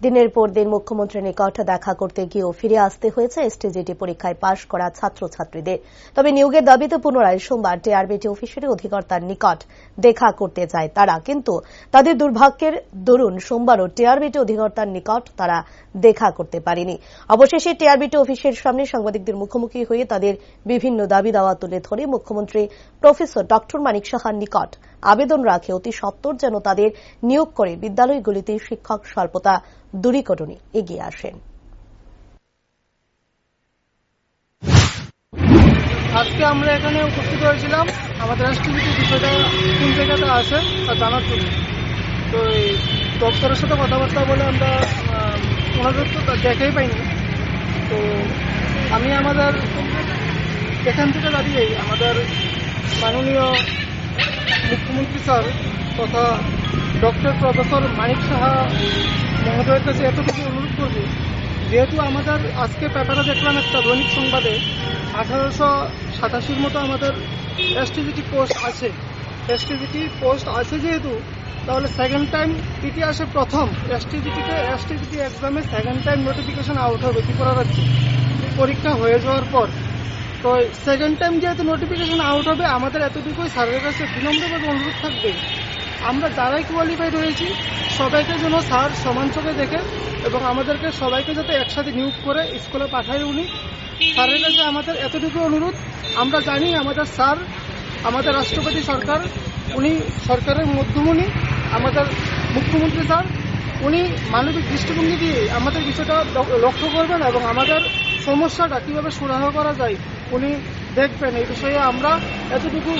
দিনের পর দিন মুখ্যমন্ত্রীর নিকট দেখা করতে গিয়েও ফিরে আসতে হয়েছে এসটিজিটি পরীক্ষায় পাশ করা ছাত্রছাত্রীদের। তবে নিয়োগের দাবিতে পুনরায় সোমবার টিআরবিটি অফিসের অধিকর্তার নিকট দেখা করতে যায় তারা। কিন্তু তাদের দুর্ভাগ্যের দরুন সোমবারও টিআরবিটি অধিকর্তার নিকট তারা দেখা করতে পারেনি। অবশেষে টিআরবিটি অফিসের সামনে সাংবাদিকদের মুখোমুখি হয়ে তাদের বিভিন্ন দাবি দাওয়া তুলে ধরে মুখ্যমন্ত্রী প্রফেসর ডক্টর মানিক সাহার নিকট আবেদন রাখে অতি সত্বর যেন তাদের নিয়োগ করে বিদ্যালয়গুলিতে শিক্ষক স্বল্পতা দূরীকরণে এগিয়ে আসেন। আজকে আমরা এখানে উপস্থিত হয়েছিলাম। আমাদের রাষ্ট্রপতি বিষয়টা কোন জায়গাতে আছে তা জানার জন্য। তো এই দপ্তরের সাথে কথাবার্তা বলে আমরা ওনাদের তো দেখেই পাইনি। তো আমি আমাদের এখান থেকে দাঁড়িয়েই আমাদের মাননীয় মুখ্যমন্ত্রী স্যার তথা ডক্টর প্রফেসর মানিক সাহা মহোদয়ের কাছে এতটুকু অনুরোধ করব, যেহেতু আমাদের আজকে পেপারে দেখলাম একটা দৈনিক সংবাদে আঠারোশো সাতাশির মতো আমাদের এসটিজিটি পোস্ট আছে। এসটিজিটি পোস্ট আছে যেহেতু, তাহলে সেকেন্ড টাইম ইতিহাসে প্রথম। এসটিজিটিতে এসটিজিটি এক্সামে সেকেন্ড টাইম নোটিফিকেশন আউট হবে ত্রিপুরা রাজ্যে পরীক্ষা হয়ে যাওয়ার পর। তো সেকেন্ড টাইম যেহেতু নোটিফিকেশন আউট হবে, আমাদের এতটুকুই স্যারের কাছে বিনম্রভাবে অনুরোধ থাকবে। আমরা যারাই কোয়ালিফাইড হয়েছি, সবাইকে যেন স্যার সমান চোখে দেখে এবং আমাদেরকে সবাইকে যাতে একসাথে নিয়োগ করে স্কুলে পাঠায় উনি। স্যারের কাছে আমাদের এতটুকু অনুরোধ, আমরা জানি আমাদের স্যার, আমাদের রাষ্ট্রপতি সরকার, উনি সরকারের মধ্যমণি, আমাদের মুখ্যমন্ত্রী স্যার, উনি মানবিক দৃষ্টিভঙ্গি দিয়ে আমাদের বিষয়টা লক্ষ্য করবেন এবং আমাদের সমস্যাটা কীভাবে সুরাহ করা যায়। উনি দেখবেন এই বিষয়ে আমরা এতটুকু